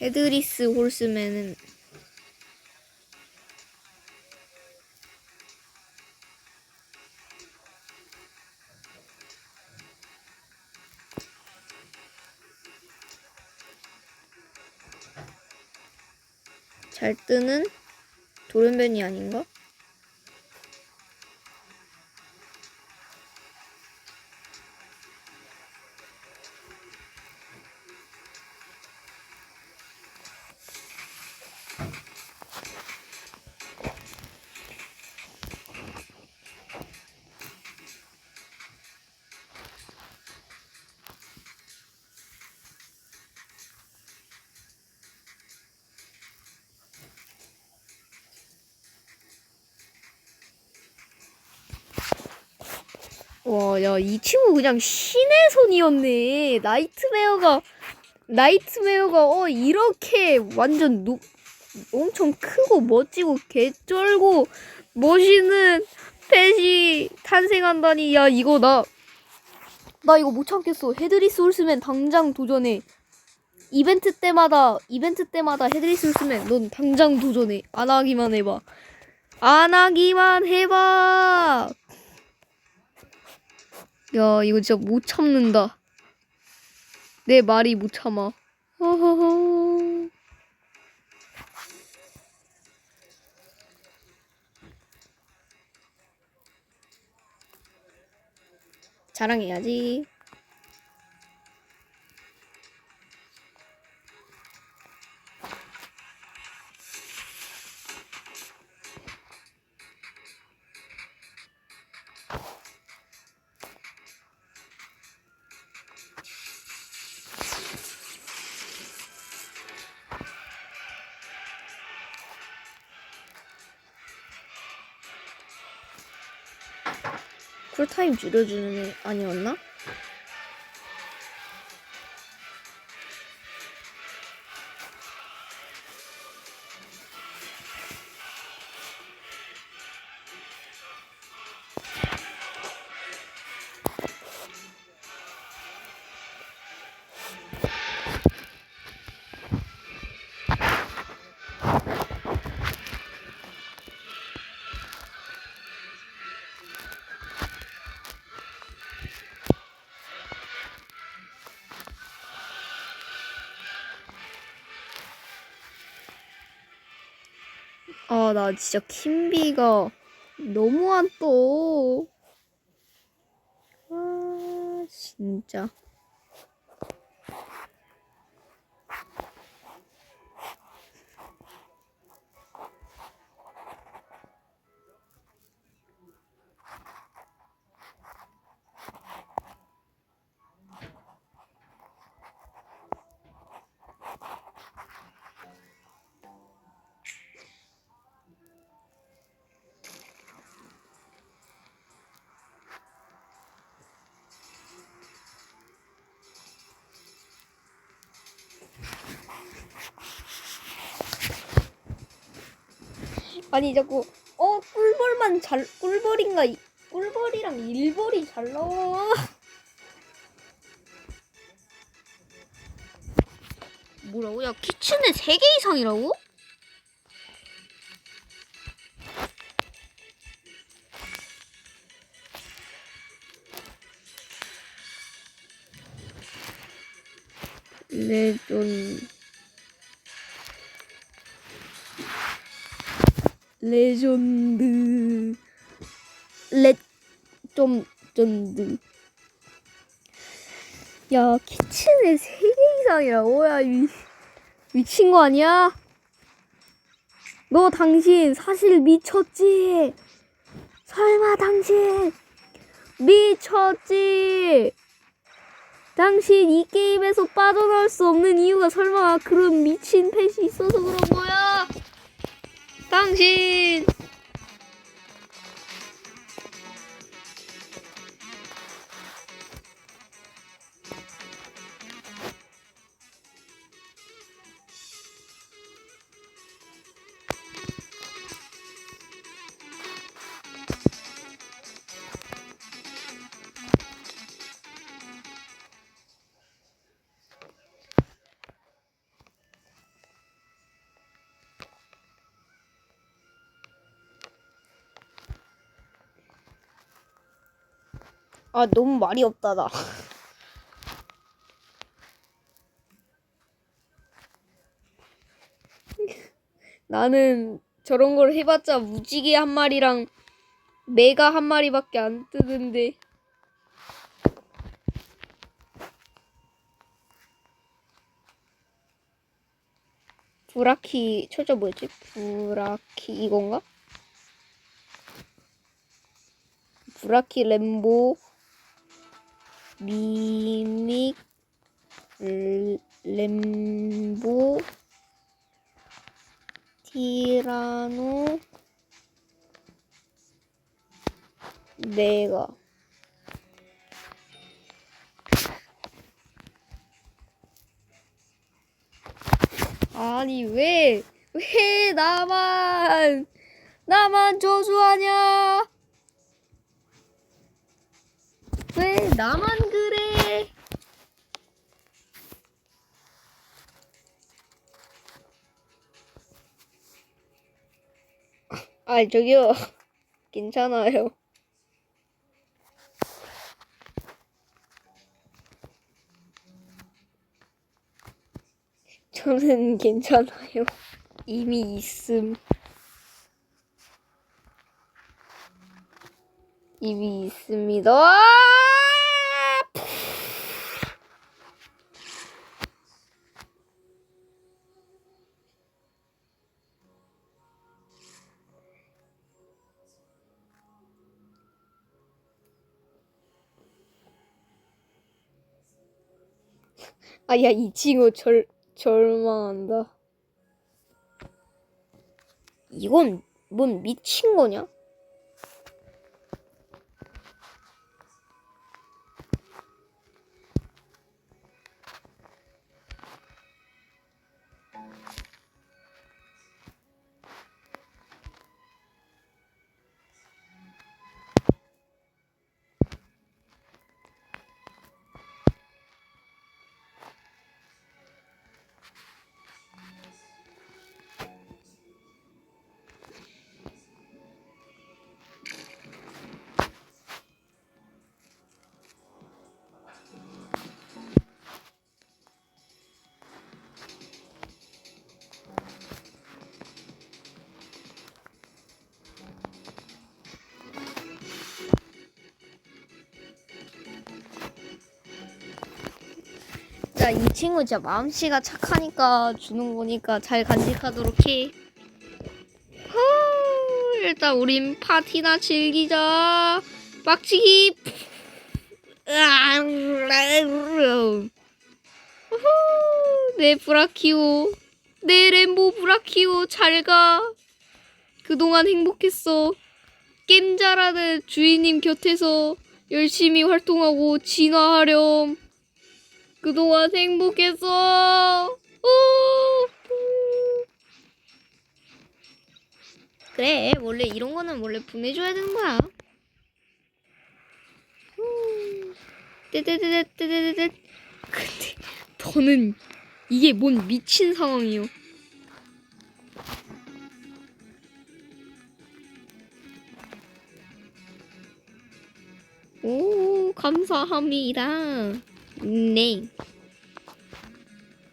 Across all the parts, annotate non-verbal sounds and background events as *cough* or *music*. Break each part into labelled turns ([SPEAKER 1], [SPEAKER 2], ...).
[SPEAKER 1] 헤드리스 홀스맨은 잘 뜨는 돌연변이 아닌가? 와, 야, 이 친구 그냥 신의 손이었네. 나이트메어가, 나이트메어가, 어, 이렇게 완전 노, 엄청 크고 멋지고 개쩔고 멋있는 펫이 탄생한다니. 야, 이거 나, 나 이거 못 참겠어. 헤드리스 홀스맨 당장 도전해. 이벤트 때마다, 이벤트 때마다 헤드리스 홀스맨, 넌 당장 도전해. 안 하기만 해봐. 안 하기만 해봐. 야, 이거 진짜 못 참는다. 내 말이 못 참아. 허허허. 자랑해야지. 쿨타임 줄여주는 애 아니었나? 아, 나 진짜 킴비가 너무 안 떠. 아, 진짜. 아니 자꾸 어 꿀벌만 잘 꿀벌인가 이- 꿀벌이랑 일벌이 잘 나와. *laughs* 뭐라고? 야 키친에 3개 이상이라고? 레전 레전드 레좀 전드 야 키친에 3개 이상이라고? 야 미, 미친 거 아니야? 너 당신 사실 미쳤지? 설마 당신 미쳤지? 당신 이 게임에서 빠져나올 수 없는 이유가 설마 그런 미친 펫이 있어서 그런 거야? 당신 아 너무 말이 없다 나. *laughs* 나는 저런 걸 해봤자 무지개 한 마리랑 메가 한 마리밖에 안 뜨는데. 브라키 철자 뭐였지? 브라키 이건가? 브라키 램보 미믹 르- 램보 티라노 메가 아니 왜 왜 나만 나만 저주하냐? 왜 나만 아 저기요. *laughs* 괜찮아요. *laughs* 저는 괜찮아요. 이미 있음. 이미 있습니다 아! 아, 야, 이 친구 절, 절망한다. 이건 뭔 미친 거냐? 자, 이 친구 진짜 마음씨가 착하니까 주는 거니까 잘 간직하도록 해. 후, 일단 우린 파티나 즐기자. 빡치기. 내 브라키오. 내 램보 브라키오 잘 가. 그동안 행복했어. 잘하는 주인님 곁에서 열심히 활동하고 진화하렴. 그동안 행복했어. 우. 그래, 원래 이런 거는 원래 보내줘야 되는 거야. 후. 떼떼떼떼떼떼떼. 근데 더는 이게 뭔 미친 상황이요. 오, 감사합니다. 네.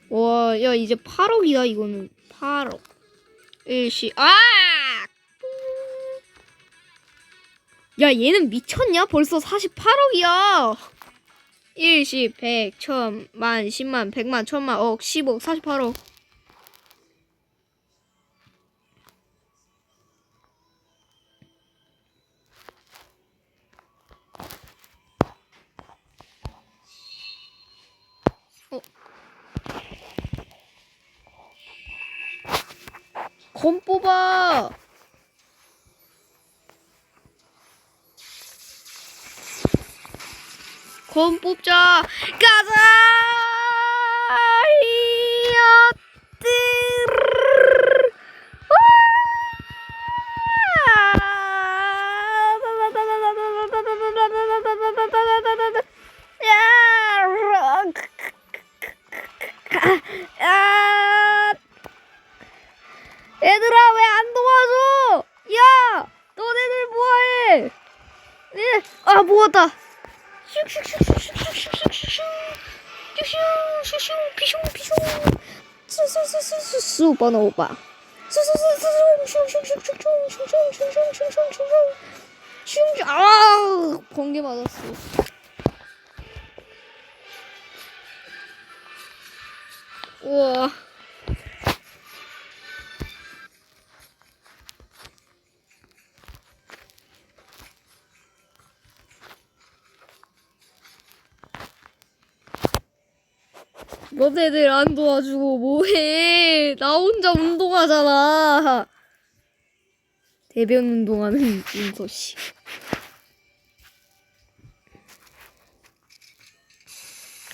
[SPEAKER 1] 와, 야, 이제 8억이다, 이거는. 8억. 일시, 아! 야, 얘는 미쳤냐? 벌써 48억이야! 일시, 백, 천, 만, 십만, 백만, 천만, 억, 십억, 48억. 검 뽑아! 검 뽑자! 가 아 우와 너네들 안 도와주고 뭐해? 나 혼자 운동하잖아. 대변 운동하는 윤서 씨.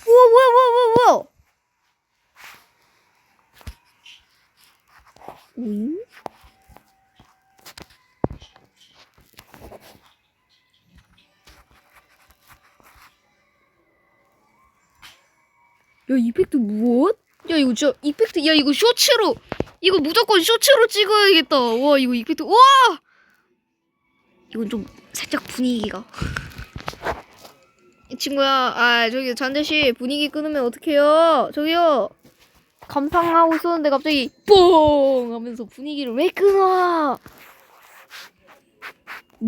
[SPEAKER 1] 우와 뭐야 뭐야 뭐야 뭐야? 응? 야 이펙트 무엇? 야 이거 진짜 이펙트 야 이거 쇼츠로 이거 무조건 쇼츠로 찍어야겠다. 와 이거 이펙트 와! 이건 좀 살짝 분위기가. *laughs* 이 친구야 아 저기 잔대씨 분위기 끊으면 어떡해요? 저기요. 감상하고 있었는데 갑자기 뽕 하면서 분위기를 왜 끊어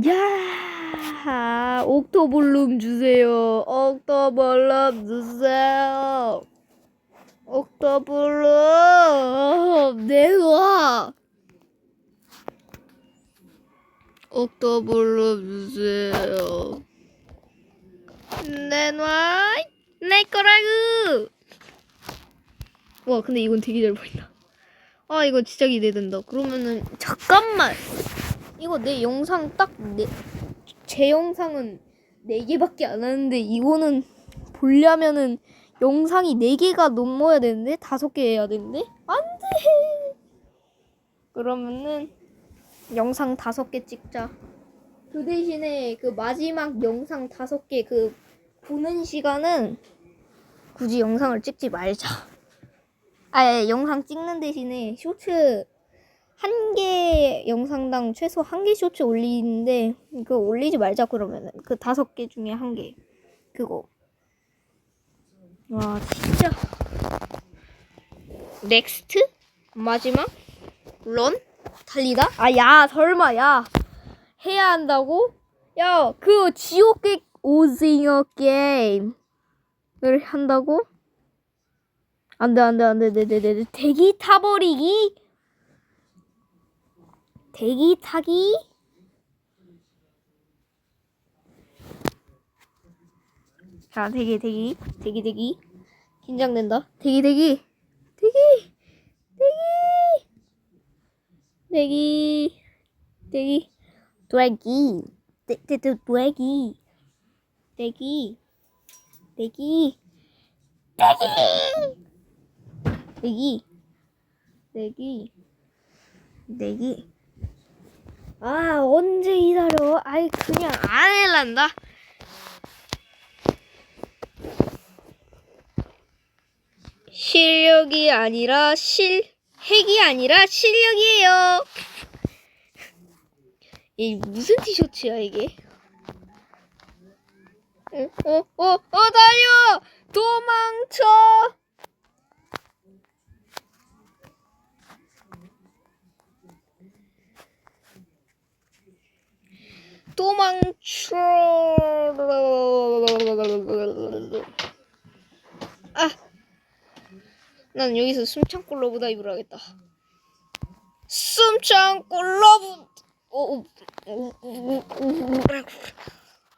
[SPEAKER 1] 야 옥토블룸 주세요. 옥토블룸 주세요. 옥토블룸 내놔 옥토블룸 주세요. 내놔 내 거라고 와 근데 이건 되게 잘 보인다. 아 이거 진짜 기대된다. 그러면은 잠깐만 이거 내 영상 딱내제 영상은 4개밖에 안 하는데 이거는 보려면은 영상이 4개가 넘어야 되는데 5개 해야 되는데 안 돼. 그러면은 영상 5개 찍자. 그 대신에 그 마지막 영상 5개 그 보는 시간은 굳이 영상을 찍지 말자. 아, 영상 찍는 대신에 쇼츠 한 개 영상당 최소 한 개 쇼츠 올리는데 그거 올리지 말자 그러면은 그 다섯 개 중에 한 개. 그거. 와 진짜. 넥스트? 마지막? 런? 달리다? 아 야 설마 야. 해야 한다고? 야 그 지옥객 오징어 게임을 한다고? 안돼 안돼 안돼 네네네 대기 타버리기 대기 타기 자 대기 대기 대기 대기 긴장된다 대기 대기 대기 대기 대기 대기 드래기 대대 드래기 대기 대기 대기 대기 대기 아 언제 기다려 아이 그냥 안 해란다. 실력이 아니라 실 핵이 아니라 실력이에요. 이 무슨 티셔츠야 이게? 어 어어 어, 어, 달려! 도망쳐 도망쳐. 아, 난 여기서 숨참고 러브 다이브를 하겠다. 숨참고 러브. 어, 어, 어, 어,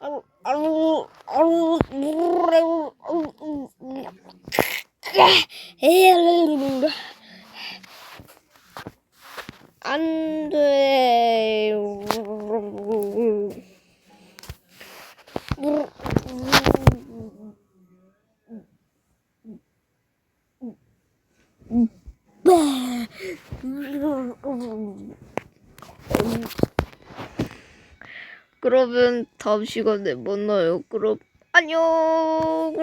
[SPEAKER 1] 어, 아루, 아루, 아루, 아루, 아루, 안 돼. 그러면 다음 시간에 만나요. 그럼 안녕.